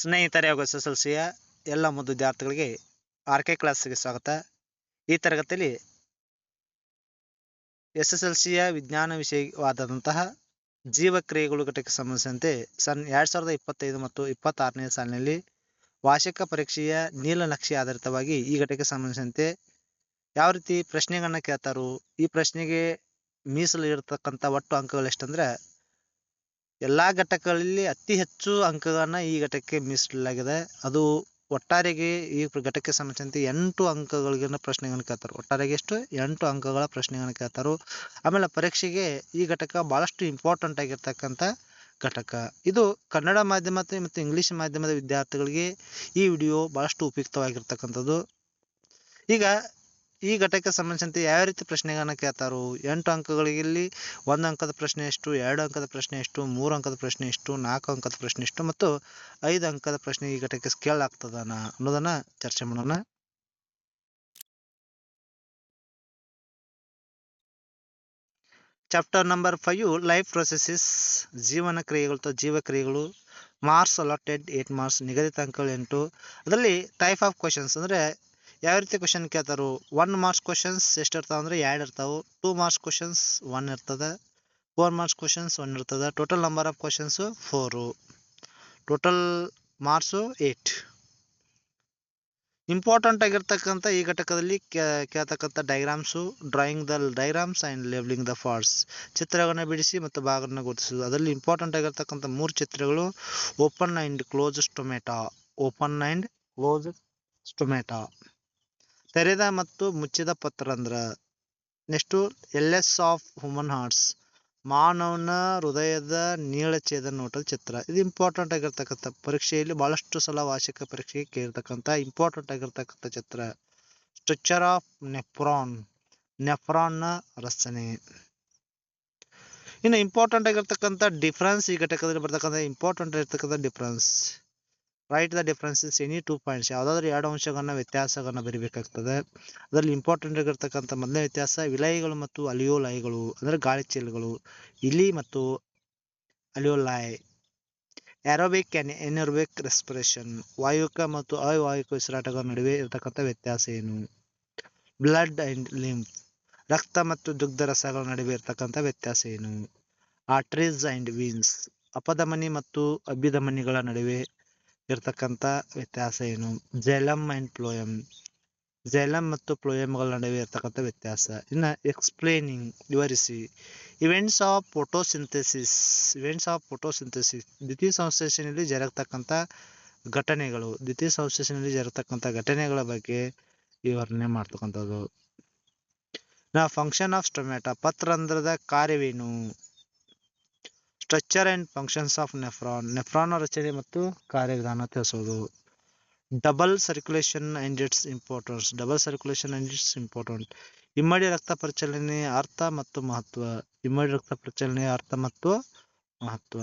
ಸ್ನೇಹಿತರೆ, ಹಾಗೂ S S L ಸಿಯ ಎಲ್ಲ ಮುದ್ದು ವಿದ್ಯಾರ್ಥಿಗಳಿಗೆ ಆರ್ ಕೆ ಕ್ಲಾಸ್ಗೆ ಸ್ವಾಗತ. ಈ ತರಗತಿಯಲ್ಲಿ ಎಸ್ ಎಸ್ ಎಲ್ ಸಿಯ ವಿಜ್ಞಾನ ವಿಷಯವಾದಂತಹ ಜೀವಕ್ರಿಯೆಗಳು ಘಟಕಕ್ಕೆ ಸಂಬಂಧಿಸಿದಂತೆ ಸನ್ ಎರಡ್ ಸಾವಿರದ ಇಪ್ಪತ್ತೈದು ಮತ್ತು ಇಪ್ಪತ್ತಾರನೇ ಸಾಲಿನಲ್ಲಿ ವಾರ್ಷಿಕ ಪರೀಕ್ಷೆಯ ನೀಲನಕ್ಷೆ ಆಧಾರಿತವಾಗಿ ಈ ಘಟಕಕ್ಕೆ ಸಂಬಂಧಿಸಿದಂತೆ ಯಾವ ರೀತಿ ಪ್ರಶ್ನೆಗಳನ್ನ ಕೇಳ್ತಾರೋ, ಈ ಪ್ರಶ್ನೆಗೆ ಮೀಸಲು ಇರತಕ್ಕಂಥ ಒಟ್ಟು ಅಂಕಗಳು ಎಷ್ಟಂದ್ರೆ ಎಲ್ಲಾ ಘಟಕಗಳಲ್ಲಿ ಅತಿ ಹೆಚ್ಚು ಅಂಕಗಳನ್ನ ಈ ಘಟಕಕ್ಕೆ ಮೀಸಲಾಗಿದೆ. ಅದು ಒಟ್ಟಾರೆಗೆ ಈ ಘಟಕಕ್ಕೆ ಸಂಬಂಧಿಸಿದಂತೆ ಎಂಟು ಅಂಕಗಳಿಗಿನ ಪ್ರಶ್ನೆಗಳನ್ನು ಕೇಳ್ತಾರೆ. ಒಟ್ಟಾರೆಗೆ ಎಷ್ಟು? ಎಂಟು ಅಂಕಗಳ ಪ್ರಶ್ನೆಗಳನ್ನ ಕೇಳ್ತಾರೆ. ಆಮೇಲೆ ಪರೀಕ್ಷೆಗೆ ಈ ಘಟಕ ಬಹಳಷ್ಟು ಇಂಪಾರ್ಟೆಂಟ್ ಆಗಿರ್ತಕ್ಕಂಥ ಘಟಕ. ಇದು ಕನ್ನಡ ಮಾಧ್ಯಮ ಮತ್ತು ಇಂಗ್ಲಿಷ್ ಮಾಧ್ಯಮದ ವಿದ್ಯಾರ್ಥಿಗಳಿಗೆ ಈ ವಿಡಿಯೋ ಬಹಳಷ್ಟು ಉಪಯುಕ್ತವಾಗಿರ್ತಕ್ಕಂಥದ್ದು. ಈಗ ಈ ಘಟಕಕ್ಕೆ ಸಂಬಂಧಿಸಿದಂತೆ ಯಾವ ರೀತಿ ಪ್ರಶ್ನೆಗಳನ್ನು ಕೇಳ್ತಾರೋ ಎಂಟು ಅಂಕಗಳಿಗೆ ಇಲ್ಲಿ ಒಂದು ಅಂಕದ ಪ್ರಶ್ನೆ ಎಷ್ಟು, ಎರಡು ಅಂಕದ ಪ್ರಶ್ನೆ ಎಷ್ಟು, ಮೂರು ಅಂಕದ ಪ್ರಶ್ನೆ ಎಷ್ಟು, ನಾಲ್ಕು ಅಂಕದ ಪ್ರಶ್ನೆ ಎಷ್ಟು ಮತ್ತು ಐದು ಅಂಕದ ಪ್ರಶ್ನೆ ಈ ಘಟಕಕ್ಕೆ ಕೇಳಲಾಗ್ತದನ ಅನ್ನೋದನ್ನ ಚರ್ಚೆ ಮಾಡೋಣ. Chapter number five life processes ಜೀವನ ಕ್ರಿಯೆಗಳು ಅಥವಾ ಜೀವಕ್ರಿಯೆಗಳು ಮಾರ್ಕ್ಸ್ ಅಲಾಟೆಡ್ ಏಟ್ ಮಾರ್ಕ್ಸ್ ನಿಗದಿತ ಅಂಕಗಳು ಎಂಟು. ಅದರಲ್ಲಿ ಟೈಪ್ ಆಫ್ ಕ್ವಶನ್ಸ್ ಅಂದ್ರೆ ಯಾವ ರೀತಿ ಕ್ವಶನ್ ಕೇಳ್ತಾರೋ ಒನ್ ಮಾರ್ಕ್ಸ್ ಕ್ವಶನ್ಸ್ ಎಷ್ಟು ಇರ್ತಾವೆ ಅಂದ್ರೆ ಎರಡು ಇರ್ತಾವೆ. ಟೂ ಮಾರ್ಕ್ಸ್ ಕ್ವಶನ್ಸ್ ಒನ್ ಇರ್ತದೆ ಫೋರ್ ಮಾರ್ಕ್ಸ್ ಕ್ವಶನ್ಸ್ ಒನ್ ಇರ್ತದೆ. Total number of questions four total marks eight important ಆಗಿರ್ತಕ್ಕಂಥ ಈ ಘಟಕದಲ್ಲಿ ಕೇಳ್ತಕ್ಕಂಥ diagrams drawing the diagrams and labelling the parts ಚಿತ್ರಗಳನ್ನ ಬಿಡಿಸಿ ಮತ್ತು ಭಾಗವನ್ನು ಗುರುತಿಸುವುದು. ಅದರಲ್ಲಿ ಇಂಪಾರ್ಟೆಂಟ್ ಆಗಿರ್ತಕ್ಕಂಥ ಮೂರು ಚಿತ್ರಗಳು open and close stomata open and close stomata ತೆರೆದ ಮತ್ತು ಮುಚ್ಚಿದ ಪತ್ರ ಪತ್ರಂದ್ರ next L S of human hearts, ಮಾನವನ ಹೃದಯದ ನೀಳಛೇದ ನೋಟದ ಚಿತ್ರ. ಇದು ಇಂಪಾರ್ಟೆಂಟ್ ಆಗಿರ್ತಕ್ಕಂಥ ಪರೀಕ್ಷೆಯಲ್ಲಿ ಬಹಳಷ್ಟು ಸಲ ವಾರ್ಷಿಕ ಪರೀಕ್ಷೆಗೆ ಕೇಳಿರ್ತಕ್ಕಂಥ ಇಂಪಾರ್ಟೆಂಟ್ ಆಗಿರ್ತಕ್ಕಂಥ ಚಿತ್ರ. ಸ್ಟ್ರಕ್ಚರ್ ಆಫ್ ನೆಫ್ರಾನ್ ನೆಫ್ರಾನ್ನ ರಚನೆ. ಇನ್ನು ಇಂಪಾರ್ಟೆಂಟ್ ಆಗಿರ್ತಕ್ಕಂಥ ಡಿಫ್ರೆನ್ಸ್ ಈ ಘಟಕದಲ್ಲಿ ಬರ್ತಕ್ಕಂಥ ಇಂಪಾರ್ಟೆಂಟ್ ಆಗಿರ್ತಕ್ಕಂಥ difference write the differences any two points ಯಾವುದಾದ್ರೂ ಎರಡು ಅಂಶಗಳನ್ನ ವ್ಯತ್ಯಾಸಗಳನ್ನ ಬರಿಬೇಕಾಗ್ತದೆ. ಅದರಲ್ಲಿ ಇಂಪಾರ್ಟೆಂಟ್ ಆಗಿರ್ತಕ್ಕಂಥ ಮೊದಲನೇ ವ್ಯತ್ಯಾಸ ವಿಲಯಗಳು ಮತ್ತು ಅಲಿಯೋಲಾಯಿಗಳು, ಅಂದರೆ ಗಾಳಿ ಚೀಲಗಳು, ಇಲಿ ಮತ್ತು alveoli. Aerobic and anaerobic respiration ವಾಯುಕ ಮತ್ತು ಅವಾಯುಕ ಉಸಿರಾಟಗಳ ನಡುವೆ ಇರತಕ್ಕಂಥ ವ್ಯತ್ಯಾಸ ಏನು? ಬ್ಲಡ್ ಅಂಡ್ ಲಿಂಫ್ ರಕ್ತ ಮತ್ತು ದುಗ್ಧ ರಸಗಳ ನಡುವೆ ಇರತಕ್ಕಂಥ ವ್ಯತ್ಯಾಸ ಏನು? ಆಟ್ರೀಸ್ ಅಂಡ್ ವೀನ್ಸ್ ಅಪಧಮನಿ ಮತ್ತು ಅಭಿಧಮನಿಗಳ ನಡುವೆ ಇರತಕ್ಕಂಥ ವ್ಯತ್ಯಾಸ ಏನು ಜೈಲಮ್ ಅಂಡ್ ಪ್ಲೋಯಮ್ ಜೈಲಮ್ ಮತ್ತು ಪ್ಲೋಯಮ್ಗಳ ನಡುವೆ ಇರತಕ್ಕಂಥ ವ್ಯತ್ಯಾಸ ಇನ್ನು ಎಕ್ಸ್ಪ್ಲೇನಿಂಗ್ ವಿವರಿಸಿ events of photosynthesis events of photosynthesis ದ್ವಿತೀಯ ಸಂಶ್ಲೇಷಣೆಯಲ್ಲಿ ಜರಗ್ತಕ್ಕಂಥ ಘಟನೆಗಳು ದ್ವಿತೀಯ ಸಂಶ್ಲೇಷಣೆಯಲ್ಲಿ ಜರಗ್ತಕ್ಕಂಥ ಘಟನೆಗಳ ಬಗ್ಗೆ ವಿವರಣೆ ಮಾಡ್ತಕ್ಕಂಥದ್ದು ನಾ ಫಂಕ್ಷನ್ ಆಫ್ ಸ್ಟೊಮ್ಯಾಟ ಪತ್ರಂಧ್ರದ ಕಾರ್ಯವೇನು structure and functions of nephron nephron ರಚನೆ ಮತ್ತು ಕಾರ್ಯವಿಧಾನ ತಿಳಿಸೋದು. Double circulation and its importance double circulation and its important ಇಮ್ಮಡಿ ರಕ್ತ ಪರಿಚಲನೆ ಅರ್ಥ ಮತ್ತು ಮಹತ್ವ. ಇಮ್ಮಡಿ ರಕ್ತ ಪರಿಚಲನೆ ಅರ್ಥ ಮತ್ತು ಮಹತ್ವ.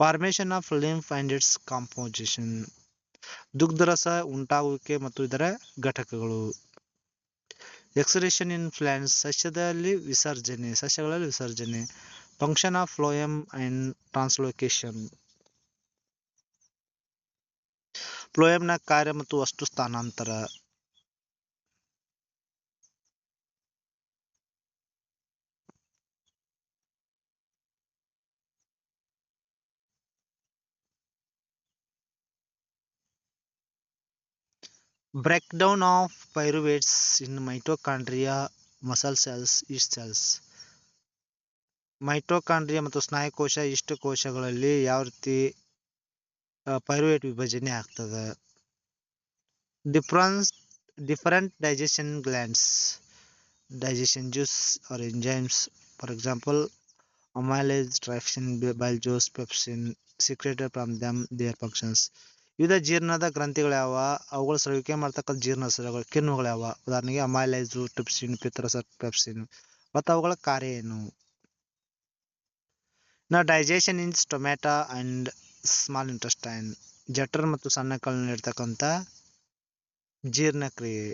Formation of lymph and its composition ದುಗ್ಧರಸ ಉಂಟಾಗುವಿಕೆ ಮತ್ತು ಇದರ ಘಟಕಗಳು. ಎಕ್ಸ್ರೇಷನ್ ಇನ್ ಪ್ಲಾಂಟ್ಸ್ ಸಸ್ಯದಲ್ಲಿ ವಿಸರ್ಜನೆ. ಸಸ್ಯಗಳಲ್ಲಿ ವಿಸರ್ಜನೆ. function of phloem and translocation ಫ್ಲೋಯಂನ ಕಾರ್ಯ ಮತ್ತು ವಸ್ತು ಸ್ಥಾನಾಂತರ breakdown of pyruvates in mitochondria muscle cells yeast cells Mitochondria ಮತ್ತು ಸ್ನಾಯುಕೋಶ ಇಷ್ಟು ಕೋಶಗಳಲ್ಲಿ ಯಾವ ರೀತಿ ಪೈರುವೇಟ್ ವಿಭಜನೆ ಆಗ್ತದೆ? Difference, different digestion glands digestion juice or enzymes for example amylase bile juice pepsin secreted from them their functions ವಿವಿಧ ಜೀರ್ಣದ ಗ್ರಂಥಿಗಳು ಯಾವ? ಅವುಗಳ ಸ್ರವಿಕೆ ಮಾಡ್ತಕ್ಕಂಥ ಜೀರ್ಣಸರಗಳು ಕಿಣ್ವಗಳು ಯಾವ? ಉದಾಹರಣೆಗೆ ಅಮೈಲೈಸು ಟ್ರಿಪ್ಸಿನ್ ಪಿತ್ರಸ ಪೆಪ್ಸಿನ್ ಮತ್ತು ಅವುಗಳ ಕಾರ್ಯ ಏನು? ನಾ digestion in stomach and small intestine ಜಠರ್ ಮತ್ತು ಸಣ್ಣ ಕಲ್ಲಿನಲ್ಲಿ ಇರ್ತಕ್ಕಂಥ ಜೀರ್ಣಕ್ರಿಯೆ.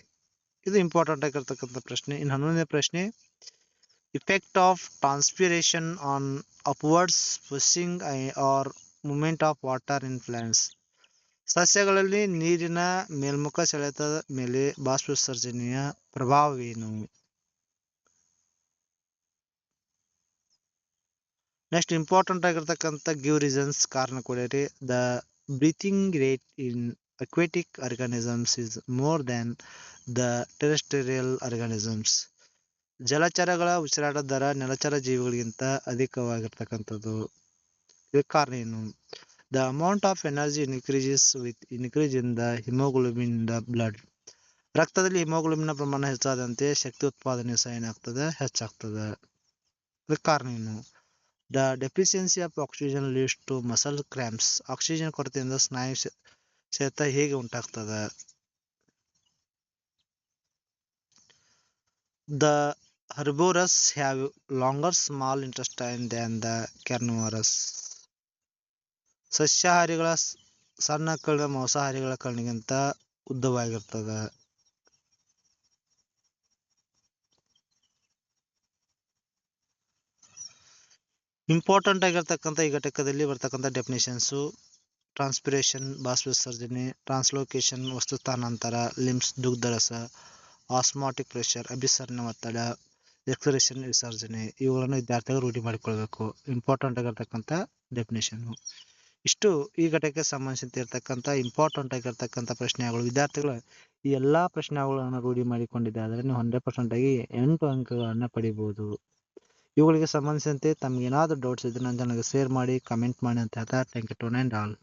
ಇದು ಇಂಪಾರ್ಟೆಂಟ್ ಆಗಿರ್ತಕ್ಕಂಥ ಪ್ರಶ್ನೆ. ಇನ್ನು ಹನ್ನೊಂದನೇ ಪ್ರಶ್ನೆ effect of transpiration on upwards pushing or movement of water in plants ಸಸ್ಯಗಳಲ್ಲಿ ನೀರಿನ ಮೇಲ್ಮುಖ ಸೆಳೆತದ ಮೇಲೆ ಬಾಷ್ಪೋತ್ಸರ್ಜನೆಯ ಪ್ರಭಾವವೇನು? ನೆಕ್ಸ್ಟ್ ಇಂಪಾರ್ಟೆಂಟ್ ಆಗಿರ್ತಕ್ಕಂಥ ಗಿವ್ ರೀಸನ್ಸ್ ಕಾರಣ ಕೊಡಿರಿ the breathing rate in aquatic organisms is more than the terrestrial organisms ಜಲಚರಗಳ ಉಸಿರಾಟ ದರ ನೆಲಚರ ಜೀವಿಗಳಿಗಿಂತ ಅಧಿಕವಾಗಿರ್ತಕ್ಕಂಥದ್ದು. ಇದಕ್ಕೆ ಕಾರಣ ಏನು? The amount of energy increases with increase in the haemoglobin the blood ರಕ್ತದಲ್ಲಿ ಹಿಮೋಗ್ಲೋಬಿನ್ ಪ್ರಮಾಣ ಹೆಚ್ಚಾದಂತೆ ಶಕ್ತಿ ಉತ್ಪಾದನೆ ಸಹ ಏನಾಗ್ತದೆ ಹೆಚ್ಚಾಗ್ತದೆ. ಇದಕ್ಕೆ ಕಾರಣ ಏನು? The deficiency of oxygen leads to muscle cramps. Oxygen ಕೊರತೆಯಿಂದ ಸ್ನಾಯು ಸೆತ ಹೇಗೆ ಉಂಟಾಗ್ತದೆ? The herbivorous have longer small intestine than the carnivorous ಸಸ್ಯಾಹಾರಿಗಳ ಸಣ್ಣ ಕರಳು ಮಾಂಸಾಹಾರಿಗಳ ಕಣ್ಣಿಗಿಂತ ಉದ್ದವಾಗಿರ್ತದೆ. ಇಂಪಾರ್ಟೆಂಟ್ ಆಗಿರ್ತಕ್ಕಂಥ ಈ ಘಟಕದಲ್ಲಿ ಬರ್ತಕ್ಕಂಥ ಡೆಫಿನೇಷನ್ಸು ಟ್ರಾನ್ಸ್ಪಿರೇಷನ್ ಬಾಷ್ಪ ವಿಸರ್ಜನೆ ಟ್ರಾನ್ಸ್ಲೋಕೇಶನ್ ವಸ್ತು ಸ್ಥಾನಾಂತರ ಲಿಮ್ಸ್ ದುಗ್ಧರಸ ಆಸ್ಮಾಟಿಕ್ ಪ್ರೆಷರ್ ಅಭಿಸರಣ ಒತ್ತಡ ಎಕ್ಸರೇಷನ್ ವಿಸರ್ಜನೆ, ಇವುಗಳನ್ನು ವಿದ್ಯಾರ್ಥಿಗಳು ರೂಢಿ ಮಾಡಿಕೊಳ್ಬೇಕು. ಇಂಪಾರ್ಟೆಂಟ್ ಆಗಿರ್ತಕ್ಕಂಥ ಡೆಫಿನೇಷನ್ನು ಇಷ್ಟು ಈ ಘಟಕಕ್ಕೆ ಸಂಬಂಧಿಸಿದಂತೆ ಇರತಕ್ಕಂಥ ಇಂಪಾರ್ಟೆಂಟ್ ಆಗಿರ್ತಕ್ಕಂಥ ಪ್ರಶ್ನೆಗಳು. ವಿದ್ಯಾರ್ಥಿಗಳು ಈ ಎಲ್ಲ ಪ್ರಶ್ನೆಗಳನ್ನು ರೂಢಿ ಮಾಡಿಕೊಂಡಿದ್ದಾದರೆ ನೀವು ಹಂಡ್ರೆಡ್ ಪರ್ಸೆಂಟಾಗಿ ಎಂಟು ಅಂಕಗಳನ್ನು ಪಡಿಬೋದು. ಇವುಗಳಿಗೆ ಸಂಬಂಧಿಸಿದಂತೆ ತಮ್ಗೆ ಏನಾದರೂ ಡೌಟ್ಸ್ ಇದ್ದರೆ ನನ್ನ ನನಗೆ ಶೇರ್ ಮಾಡಿ ಕಮೆಂಟ್ ಮಾಡಿ ಅಂತ ಹೇಳ್ತಾ ಥ್ಯಾಂಕ್ ಯು ಟು ಆಲ್